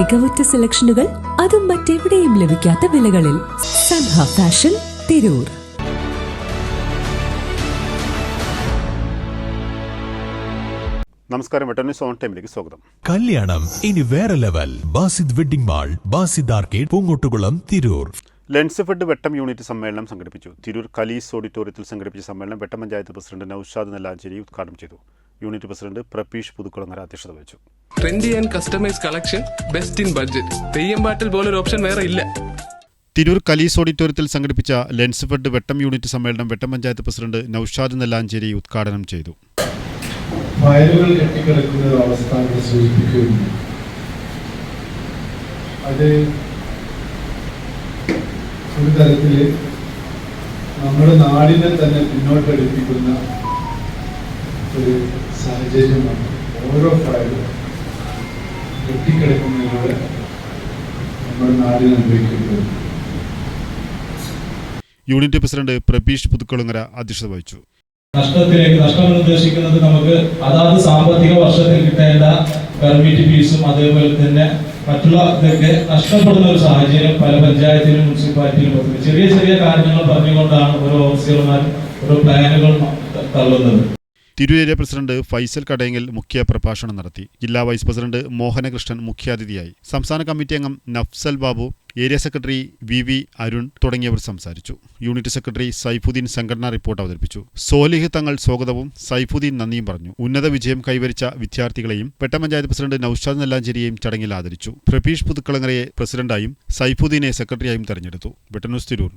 മികവുറ്റ സെലക്ഷനുകൾ അതും മറ്റെവിടെയും ലഭിക്കാത്ത വിലകളിൽ സൻഹ ഫാഷൻ തിരൂർ. നമസ്കാരം സോൺ ടൈമിലേക്ക് സ്വാഗതം. കല്യാണം ഇനി വേറെ level. Basid wedding mall Basid arcade Poongottukulam Tirur. Lensfed Vettom unit സമ്മേളനം സംഘടിപ്പിച്ചു. തിരൂർ കലീസ് ഓഡിറ്റോറിയത്തിൽ സംഘടിപ്പിച്ച സമ്മേളനം വെട്ടം പഞ്ചായത്ത് പ്രസിഡന്റ് നൌഷാദ് നെല്ലാഞ്ചേരി ഉദ്ഘാടനം ചെയ്തു. യൂണിറ്റ് പ്രസിഡന്റ് പ്രപീഷ് പുതുക്കുളങ്ങര അധ്യക്ഷത വഹിച്ചു. Trendy and customise collection best in budget Theyyam പാട്ടിൽ പോലൊരു ഓപ്ഷൻ വേറെ ഇല്ല. തിരൂർ കലീസ് ഓഡിറ്റോറിയത്തിൽ സംഘടിപ്പിച്ച ലെൻസ് ഫെഡ് വെട്ടം യൂണിറ്റ് സമ്മേളനം വെട്ടം പഞ്ചായത്ത് പ്രസിഡന്റ് നൌഷാദ് നെല്ലാഞ്ചേരി ഉദ്ഘാടനം ചെയ്തു. ഫയലുകൾ കെട്ടിക്കിടക്കുന്ന ഒരു അവസ്ഥ ഇവിടെ സൂചിപ്പിക്കുകയുണ്ട് അത് ഒരു തരത്തിൽ നമ്മുടെ നാടിനെ തന്നെ പിന്നോട്ടടിപ്പിക്കുന്ന ഒരു സാഹചര്യമാണ് ഓരോ ഫയലും കെട്ടിക്കിടക്കുന്നതിലൂടെ നമ്മുടെ നാടിന് അനുഭവിക്കുന്നത് യൂണിറ്റ് പ്രസിഡന്റ് പ്രബീഷ് പുതുക്കുളങ്ങര അധ്യക്ഷത വഹിച്ചു. നഷ്ടത്തിലേക്ക് നഷ്ടം നിർദ്ദേശിക്കുന്നത് നമുക്ക് അതാത് സാമ്പത്തിക വർഷത്തിൽ കിട്ടേണ്ട പെർമിറ്റ് ഫീസും അതേപോലെ തന്നെ മറ്റുള്ള ഇതൊക്കെ നഷ്ടപ്പെടുന്ന ഒരു സാഹചര്യം പല പഞ്ചായത്തിലും മുനിസിപ്പാലിറ്റിയിലും ഒക്കെ ചെറിയ ചെറിയ കാര്യങ്ങൾ പറഞ്ഞുകൊണ്ടാണ് ഓരോ ഓഫീസർമാരും ഓരോ പ്ലാനുകൾ തള്ളുന്നത്. തിരൂർ ഏരിയ പ്രസിഡന്റ് ഫൈസൽ കടയങ്ങൽ മുഖ്യ പ്രഭാഷണം നടത്തി. ജില്ലാ വൈസ് പ്രസിഡന്റ് മോഹനകൃഷ്ണൻ മുഖ്യാതിഥിയായി. സംസ്ഥാന കമ്മിറ്റി അംഗം Nafsal Babu area secretary V V Arun തുടങ്ങിയവർ സംസാരിച്ചു. യൂണിറ്റ് സെക്രട്ടറി സൈഫുദ്ദീൻ സംഘടനാ റിപ്പോർട്ട് അവതരിപ്പിച്ചു. സോലിഹ് തങ്ങൾ സ്വാഗതവും സൈഫുദ്ദീൻ നന്ദിയും പറഞ്ഞു. ഉന്നത വിജയം കൈവരിച്ച വിദ്യാർത്ഥികളെയും പെട്ടപഞ്ചായത്ത് പ്രസിഡന്റ് നൌഷാദ് നെല്ലാഞ്ചേരിയെയും ചടങ്ങിൽ ആദരിച്ചു. പ്രപീഷ് പുതുക്കളങ്ങരയെ പ്രസിഡന്റായും സൈഫുദ്ദീനെ സെക്രട്ടറിയായും തെരഞ്ഞെടുത്തു. വെട്ടന്യൂസ് തിരൂർ.